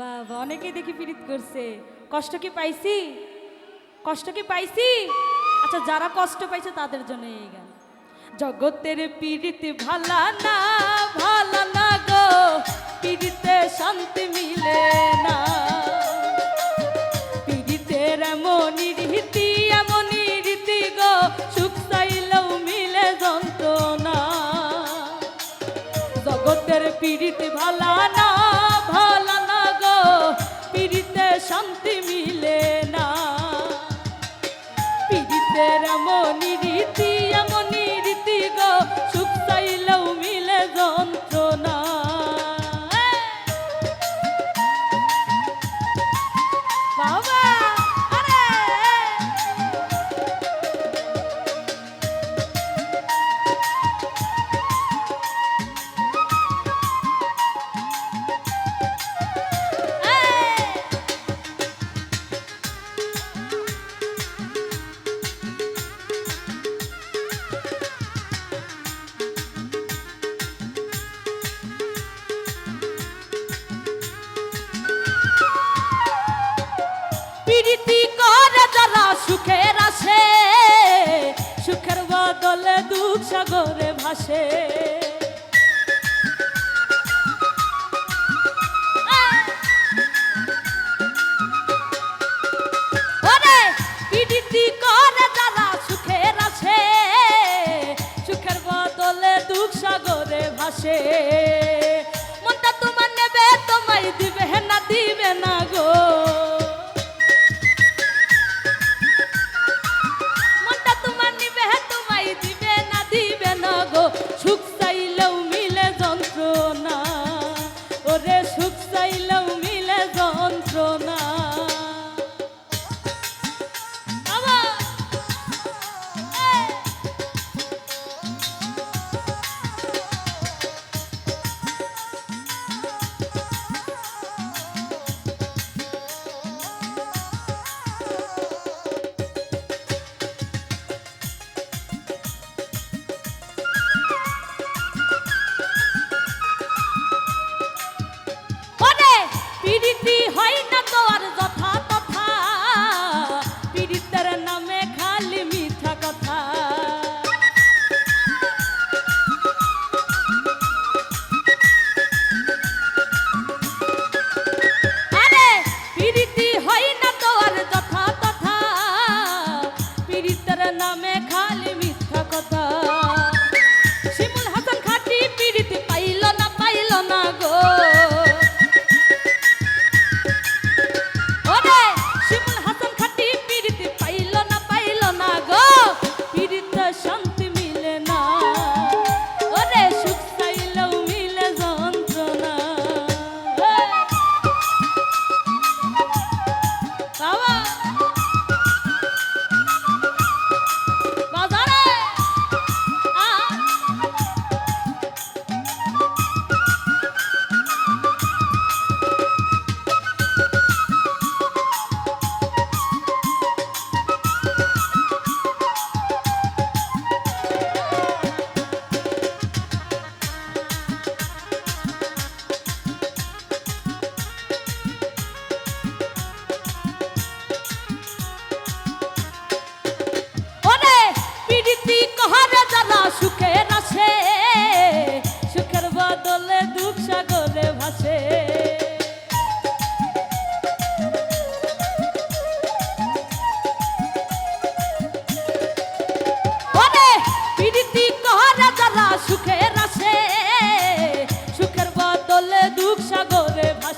বাবা অনেকেই দেখি পীড়িত করছে। কষ্ট কি পাইছি? কষ্ট কি পাইছি? আচ্ছা যারা কষ্ট পাইছে তাদের জন্য এই গান। জগতের পীড়িত ভালা না ভালা না গো, পীড়িতে শান্তি মিলে না। পীড়িতের এমন রীতি এমন রীতি গো, সুখ চাইলেও মিলে যন্ত্রণা। জগতের পীড়িত ভালা না প্রীতি করে যারা সুখের আসে, সুখের বদলে দুঃখ সাগরে ভাসে। মনটা তোমার নেবে তোমায় দিবে না দিবে না গো।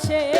noche.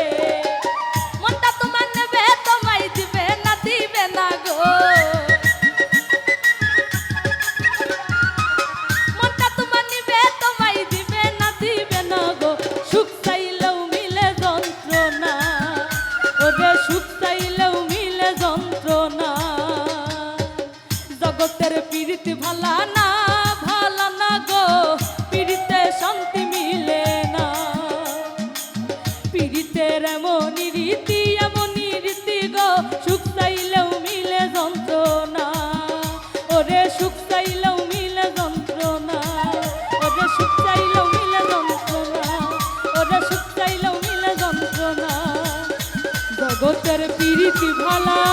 জগতের ভালা